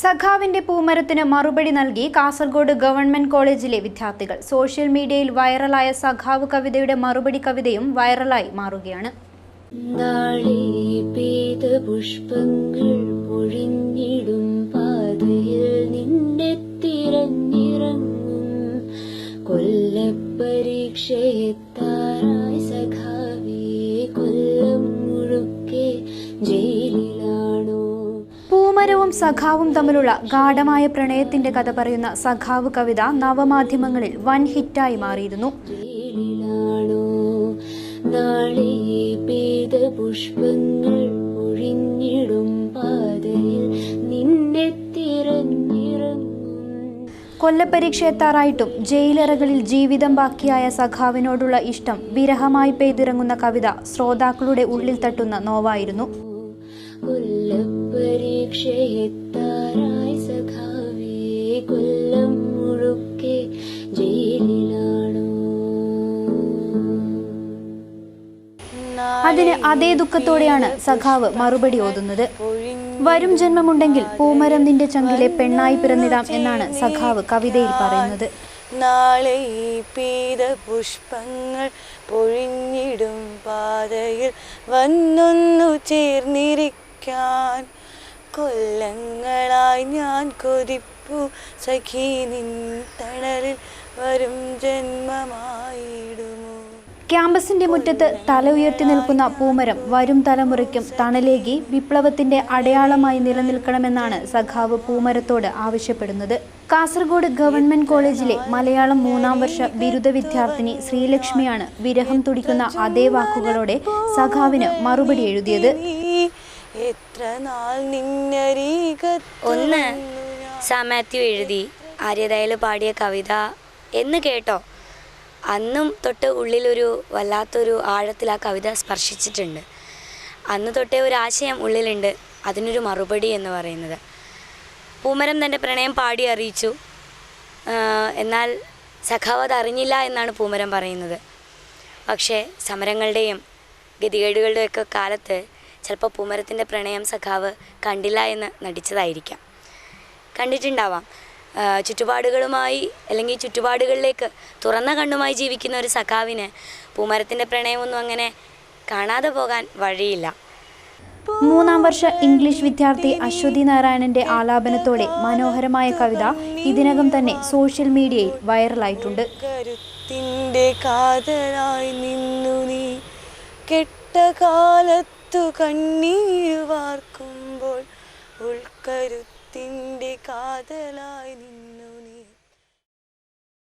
സഖാവിന്റെ പൂമരത്തിന് മറുപടി നൽകി കാസർഗോഡ് ഗവൺമെന്റ് കോളേജിലെ വിദ്യാർത്ഥികൾ. സോഷ്യൽ മീഡിയയിൽ വൈറലായ സഖാവ് കവിതയുടെ മറുപടി കവിതയും വൈറലായി മാറുകയാണ്. പുഷ്പങ്ങൾ സഖാവും തമ്മിലുള്ള ഗാഠമായ പ്രണയത്തിന്റെ കഥ പറയുന്ന സഖാവ് കവിത നവമാധ്യമങ്ങളിൽ വൻ ഹിറ്റായി മാറിയിരുന്നു. പുഷ്പങ്ങൾ പൊഴിഞ്ഞിടും പാതയിൽ നിന്നെ കൊല്ലപ്പരീക്ഷ എത്താറായിട്ടും ജയിലറകളിൽ ജീവിതം ബാക്കിയായ സഖാവിനോടുള്ള ഇഷ്ടം വിരഹമായി പെയ്തിറങ്ങുന്ന കവിത ശ്രോതാക്കളുടെ ഉള്ളിൽ തട്ടുന്ന നോവായിരുന്നു. കൊല്ലപ്പരീക്ഷയെത്താറായി അതിന് അതേ ദുഃഖത്തോടെയാണ് സഖാവ് മറുപടി ഓതുന്നത്. വരും ജന്മമുണ്ടെങ്കിൽ പൂമരം നിന്റെ ചങ്കിലെ പെണ്ണായി പിറന്നിടാം എന്നാണ് സഖാവ് കവിതയിൽ പറയുന്നത്. നാളെ ഈ പെയ്ത പുഷ്പങ്ങൾ പൊഴിഞ്ഞിടും പാതയിൽ വന്നൊന്നു ചേർന്നിരിക്കാൻ. കൊല്ലങ്ങളായി ഞാൻ കൊതിപ്പു സഖീനിൻ തണലിൽ വരും ജന്മമായിടുമോ? ക്യാമ്പസിന്റെ മുറ്റത്ത് തല ഉയർത്തി നിൽക്കുന്ന പൂമരം വരും തലമുറയ്ക്കും തണലേകി വിപ്ലവത്തിന്റെ അടയാളമായി നിലനിൽക്കണമെന്നാണ് സഖാവ് പൂമരത്തോട് ആവശ്യപ്പെടുന്നത്. കാസർഗോഡ് ഗവൺമെന്റ് കോളേജിലെ മലയാളം മൂന്നാം വർഷ ബിരുദ വിദ്യാർത്ഥിനി ശ്രീലക്ഷ്മിയാണ് വിരഹം തുടിക്കുന്ന അതേ വാക്കുകളോടെ സഖാവിന് മറുപടി എഴുതിയത്. ഒന്ന് സാമാത്യു എഴുതി ആര്യതയിൽ പാടിയ കവിത എന്ന് കേട്ടോ. അന്നും തൊട്ട് ഉള്ളിലൊരു വല്ലാത്തൊരു ആഴത്തിൽ ആ കവിത സ്പർശിച്ചിട്ടുണ്ട്. അന്ന് തൊട്ടേ ഒരു ആശയം ഉള്ളിലുണ്ട്. അതിനൊരു മറുപടി എന്ന് പറയുന്നത്. പൂമരം തന്റെ പ്രണയം പാടി അറിയിച്ചു. എന്നാൽ സഖാവ് അറിഞ്ഞില്ല എന്നാണ് പൂമരം പറയുന്നത്. പക്ഷേ സമരങ്ങളുടെയും ഗതികേടുകളുടെയൊക്കെ കാലത്ത് ചിലപ്പോൾ പൂമരത്തിന്റെ പ്രണയം സഖാവ് കണ്ടില്ല എന്ന് നടിച്ചതായിരിക്കാം. കണ്ടിട്ടുണ്ടാവാം. ചുറ്റുപാടുകളുമായി അല്ലെങ്കിൽ ചുറ്റുപാടുകളിലേക്ക് തുറന്ന കണ്ണുമായി ജീവിക്കുന്ന ഒരു സഖാവിന് പൂമരത്തിന്റെ പ്രണയമൊന്നും അങ്ങനെ കാണാതെ പോകാൻ വഴിയില്ല. മൂന്നാം വർഷ ഇംഗ്ലീഷ് വിദ്യാർത്ഥി അശ്വതി നാരായണന്റെ ആലാപനത്തോടെ മനോഹരമായ കവിത ഇതിനകം തന്നെ സോഷ്യൽ മീഡിയയിൽ വൈറലായിട്ടുണ്ട്. കരുത്തിന്റെ കാതലായി നിന്നു നീ. കെട്ട കാലത്തു കണ്ണീർ വാർക്കുമ്പോൾ ഉൾക്കരുത്തിന്റെ കാതലായി നിന്നു